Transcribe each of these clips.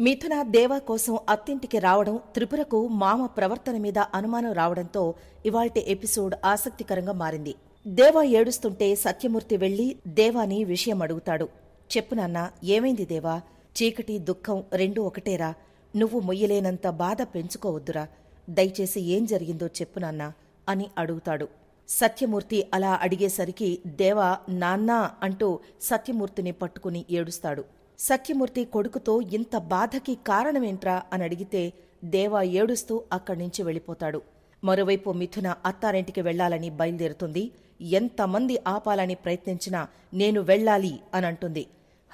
మిథున దేవ కోసం అత్తింటికి రావడం త్రిపురకు మామ ప్రవర్తన మీద అనుమానం రావడంతో ఇవాల్టి ఎపిసోడ్ ఆసక్తికరంగా మారింది. దేవా ఏడుస్తుంటే సత్యమూర్తి వెళ్ళి దేవాని విషయం అడుగుతాడు. చెప్పునాన్నా ఏమైంది దేవా? చీకటి దుఃఖం రెండూ ఒకటేరా? నువ్వు మొయ్యలేనంత బాధ పెంచుకోవద్దురా. దయచేసి ఏం జరిగిందో చెప్పునాన్నా అని అడుగుతాడు. సత్యమూర్తి అలా అడిగేసరికి దేవా నాన్నా అంటూ సత్యమూర్తిని పట్టుకుని ఏడుస్తాడు. సత్యమూర్తి కొడుకుతో ఇంత బాధకి కారణమేంట్రా అని అడిగితే దేవా ఏడుస్తూ అక్కడి నుంచి వెళ్ళిపోతాడు. మరోవైపు మిథున అత్తారింటికి వెళ్ళాలని బయలుదేరుతుంది. ఎంతమంది ఆపాలని ప్రయత్నించినా నేను వెళ్ళాలి అని అంటుంది.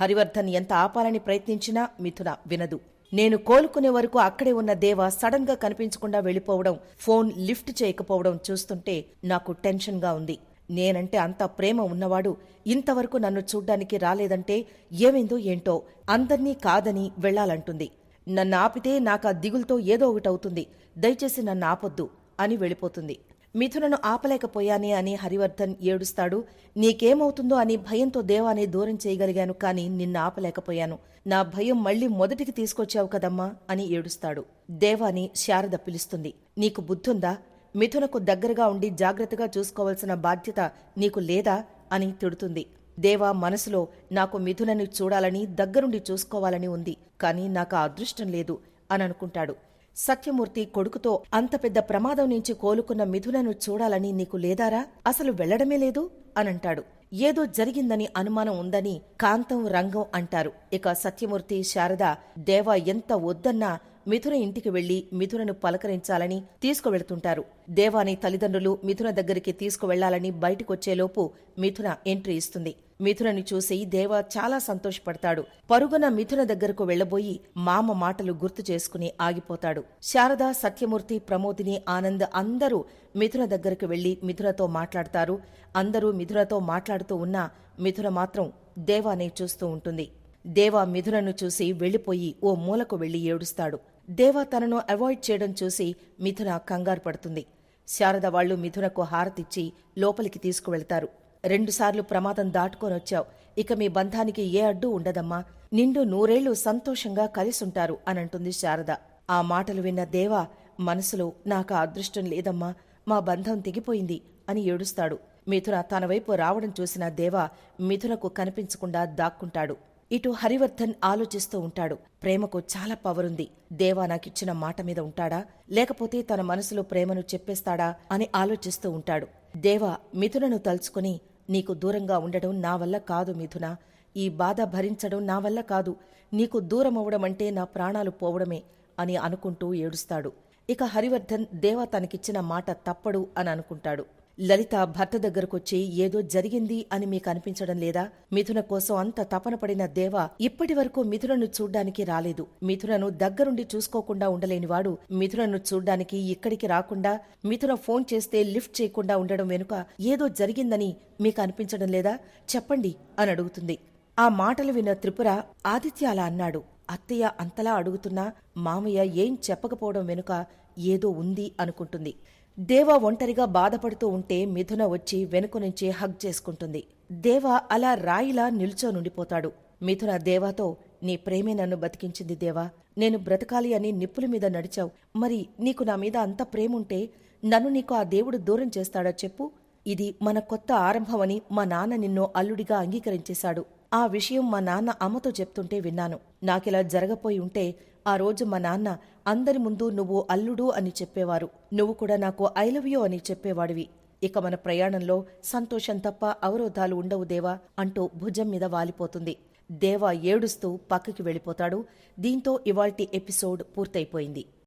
హరివర్ధన్ ఎంత ఆపాలని ప్రయత్నించినా మిథున వినదు. నేను కోలుకునే వరకు అక్కడే ఉన్న దేవ సడన్గా కనిపించకుండా వెళ్ళిపోవడం ఫోన్ లిఫ్ట్ చేయకపోవడం చూస్తుంటే నాకు టెన్షన్గా ఉంది. నేనంటే అంత ప్రేమ ఉన్నవాడు ఇంతవరకు నన్ను చూడ్డానికి రాలేదంటే ఏమైందో ఏంటో అందర్నీ కాదని వెళ్ళాలంటుంది. నన్ను ఆపితే నాకు ఆ దిగులతో ఏదో ఒకటవుతుంది దయచేసి నన్ను ఆపొద్దు అని వెళ్ళిపోతుంది. మిథునను ఆపలేకపోయానే అని హరివర్ధన్ ఏడుస్తాడు. నీకేమవుతుందో అని భయంతో దేవాన్ని దూరం చేయగలిగాను కాని నిన్ను ఆపలేకపోయాను. నా భయం మళ్ళీ మొదటికి తీసుకొచ్చావు కదమ్మా అని ఏడుస్తాడు. దేవాని శారద పిలుస్తుంది. నీకు బుద్ధుందా? మిథునకు దగ్గరగా ఉండి జాగ్రత్తగా చూసుకోవాల్సిన బాధ్యత నీకు లేదా అని తిడుతుంది. దేవా మనసులో నాకు మిథునని చూడాలని దగ్గరుండి చూసుకోవాలని ఉంది కానీ నాకు అదృష్టం లేదు అని అనుకుంటాడు. సత్యమూర్తి కొడుకుతో అంత పెద్ద ప్రమాదం నుంచి కోలుకున్న మిథునను చూడాలని నీకు లేదారా? అసలు వెళ్ళడమే లేదు అనంటాడు ఏదో జరిగిందని అనుమానం ఉందని కాంతం రంగం అంటారు. ఇక సత్యమూర్తి శారద దేవా ఎంత వద్దన్నా మిథున ఇంటికి వెళ్ళి మిథునను పలకరించాలని తీసుకువెళ్తుంటారు. దేవాని తల్లిదండ్రులు మిథున దగ్గరికి తీసుకువెళ్ళాలని బయటకొచ్చేలోపు మిథున ఎంట్రీ ఇస్తుంది. మిథునని చూసి దేవ చాలా సంతోషపడతాడు. పరుగున మిథున దగ్గరకు వెళ్ళబోయి మామ మాటలు గుర్తు చేసుకుని ఆగిపోతాడు. శారద సత్యమూర్తి ప్రమోదిని ఆనంద్ అందరూ మిథున దగ్గరకు వెళ్ళి మిథునతో మాట్లాడతారు. అందరూ మిథునతో మాట్లాడుతూ ఉన్నా మిథున మాత్రం దేవానే చూస్తూ ఉంటుంది. దేవా మిథునను చూసి వెళ్ళిపోయి ఓ మూలకు వెళ్ళి ఏడుస్తాడు. దేవా తనను అవాయిడ్ చేయడం చూసి మిథున కంగారు పడుతుంది. శారద వాళ్ళు మిథునకు హారతిచ్చి లోపలికి తీసుకువెళ్తారు. రెండుసార్లు ప్రమాదం దాటుకొనొచ్చావు ఇక మీ బంధానికి ఏ అడ్డు ఉండదమ్మా. నిండు నూరేళ్ళు సంతోషంగా కలిసుంటారు అనంటుంది శారద. ఆ మాటలు విన్న దేవా మనసులో నాకు అదృష్టం లేదమ్మా. మా బంధం తెగిపోయింది అని ఏడుస్తాడు. మిథున తన వైపు రావడం చూసిన దేవా మిథునకు కనిపించకుండా దాక్కుంటాడు. ఇటు హరివర్ధన్ ఆలోచిస్తూ ఉంటాడు. ప్రేమకు చాలా పవరుంది దేవా నాకిచ్చిన మాట మీద ఉంటాడా? లేకపోతే తన మనసులో ప్రేమను చెప్పేస్తాడా? అని ఆలోచిస్తూ ఉంటాడు. దేవా మిథునను తలుచుకుని నీకు దూరంగా ఉండడం నా వల్ల కాదు మిథున. ఈ బాధ భరించడం నా వల్ల కాదు. నీకు దూరమవ్వడం అంటే నా ప్రాణాలు పోవడమే అని అనుకుంటూ ఏడుస్తాడు. ఇక హరివర్ధన్ దేవా తనకిచ్చిన మాట తప్పడు అని అనుకుంటాడు. లలిత భర్త దగ్గరకొచ్చి ఏదో జరిగింది అని మీకు అనిపించడం లేదా? మిథున కోసం అంత తపన పడిన దేవ ఇప్పటి వరకు మిథునను చూడ్డానికి రాలేదు. మిథునను దగ్గరుండి చూసుకోకుండా ఉండలేనివాడు మిథునను చూడ్డానికి ఇక్కడికి రాకుండా మిథున ఫోన్ చేస్తే లిఫ్ట్ చేయకుండా ఉండడం వెనుక ఏదో జరిగిందని మీకు అనిపించడం లేదా? చెప్పండి అని అడుగుతుంది. ఆ మాటలు విన్న త్రిపుర ఆదిత్య అలా అన్నాడు. అత్తయ్య అంతలా అడుగుతున్నా మామయ్య ఏం చెప్పకపోవడం వెనుక ఏదో ఉంది అనుకుంటుంది. దేవ ఒంటరిగా బాధపడుతూ ఉంటే మిథున వచ్చి వెనుక నుంచి హగ్ చేసుకుంటుంది. దేవా అలా రాయిలా నిల్చోనుండిపోతాడు మిథున దేవాతో నీ ప్రేమే నన్ను బతికించింది దేవా. నేను బ్రతకాలి అని నిప్పుల మీద నడిచావు. మరి నీకు నా మీద అంత ప్రేముంటే నన్ను నీకు ఆ దేవుడు దూరం చేస్తాడా చెప్పు. ఇది మన కొత్త ఆరంభమని మా నాన్న నిన్ను అల్లుడిగా అంగీకరించేశాడు. ఆ విషయం మా నాన్న అమ్మతో చెప్తుంటే విన్నాను. నాకిలా జరగపోయి ఉంటే ఆ రోజు మా నాన్న అందరి ముందు నువ్వు అల్లుడు అని చెప్పేవారు. నువ్వు కూడా నాకు ఐ లవ్ యూ అని చెప్పేవాడివి. ఇక మన ప్రయాణంలో సంతోషం తప్ప అవరోధాలు ఉండవు దేవా అంటూ భుజం మీద వాలిపోతుంది. దేవా ఏడుస్తూ పక్కకి వెళ్ళిపోతాడు. దీంతో ఇవాల్టి ఎపిసోడ్ పూర్తయిపోయింది.